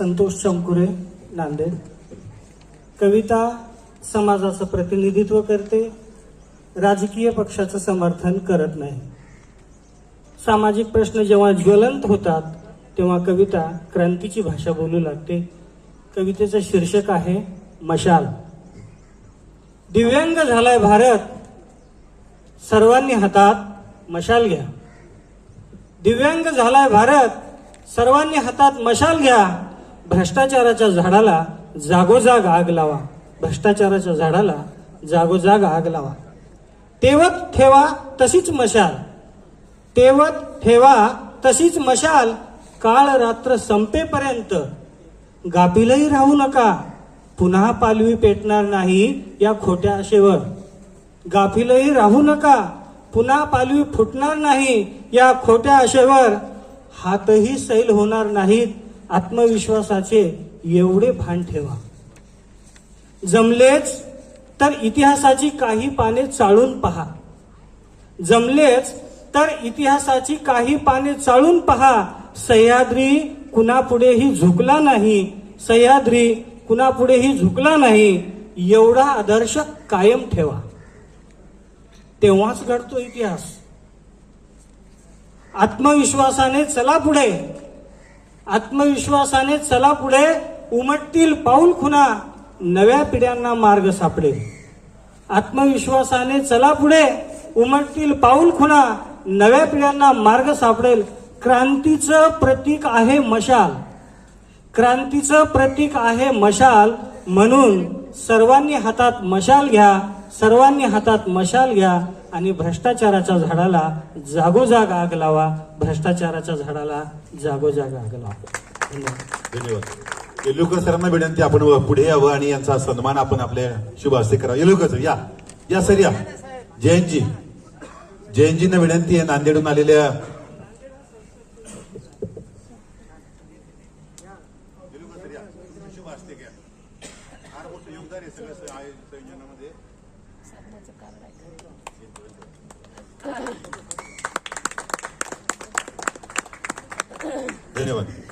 संतोष चंकुरे नांदेड. कविता समाजाचं प्रतिनिधित्व करते राजकीय पक्षाचं समर्थन करत नाही. सामाजिक प्रश्न जेव्हा ज्वलंत होतात तेव्हा कविता क्रांतीची भाषा बोलू लागते. कवितेचं शीर्षक आहे मशाल. दिव्यांग झालाय भारत सर्वांनी हातात मशाल घ्या. दिव्यांग झालाय भारत सर्वांनी हातात मशाल घ्या. भ्रष्टाचाराच्या झाडाला जागोजाग आग लावा. भ्रष्टाचाराच्या झाडाला जागोजाग आग लावा. तेवत ठेवा तशीच मशाल. तेवत ठेवा तशीच मशाल. काळ रात्र संपेपर्यंत. गाफीलही राहू नका. पुन्हा पालवी पेटणार नाही या खोट्या आशेवर. गाफीलही राहू नका. पुन्हा पालवी फुटणार नाही या खोट्या आशेवर. हातही सैल होणार नाहीत. आत्मविश्वासाचे एवढे भान ठेवा. जमलेच तर इतिहासाची काही पाने चाळून पहा. जमलेच तर इतिहासाची काही पाने चाळून पहा. सह्याद्री कुणापुढेही झुकला नाही. सह्याद्री कुणापुढेही झुकला नाही. एवढा आदर्श कायम ठेवा. तेव्हाच घडतो इतिहास. आत्मविश्वासाने चला पुढे. आत्मविश्वासाने चला पुढे उमटतील पाऊल खुना नव्या पिढ्यांना मार्ग सापडेल. आत्मविश्वासाने चला पुढे उमटतील पाऊल खुना नव्या पिढ्यांना मार्ग सापडेल. क्रांतीचं प्रतीक आहे मशाल. क्रांतीचं प्रतीक आहे मशाल म्हणून सर्वांनी हातात मशाल घ्या. सर्वांनी हातात मशाल घ्या आणि भ्रष्टाचाराच्या झाडाला जागोजाग आग लावा. भ्रष्टाचाराच्या झाडाला जागोजाग आग लावा. धन्यवाद. येलुकर सरांना विनंती आपण पुढे यावं आणि यांचा सन्मान आपण आपल्या शुभ हस्ते करावा येलुकर सर या. या सर या. जयंतजी. जयंतजींना विनंती आहे नांदेडून आलेल्या साधण्याचं कारण आहे. धन्यवाद.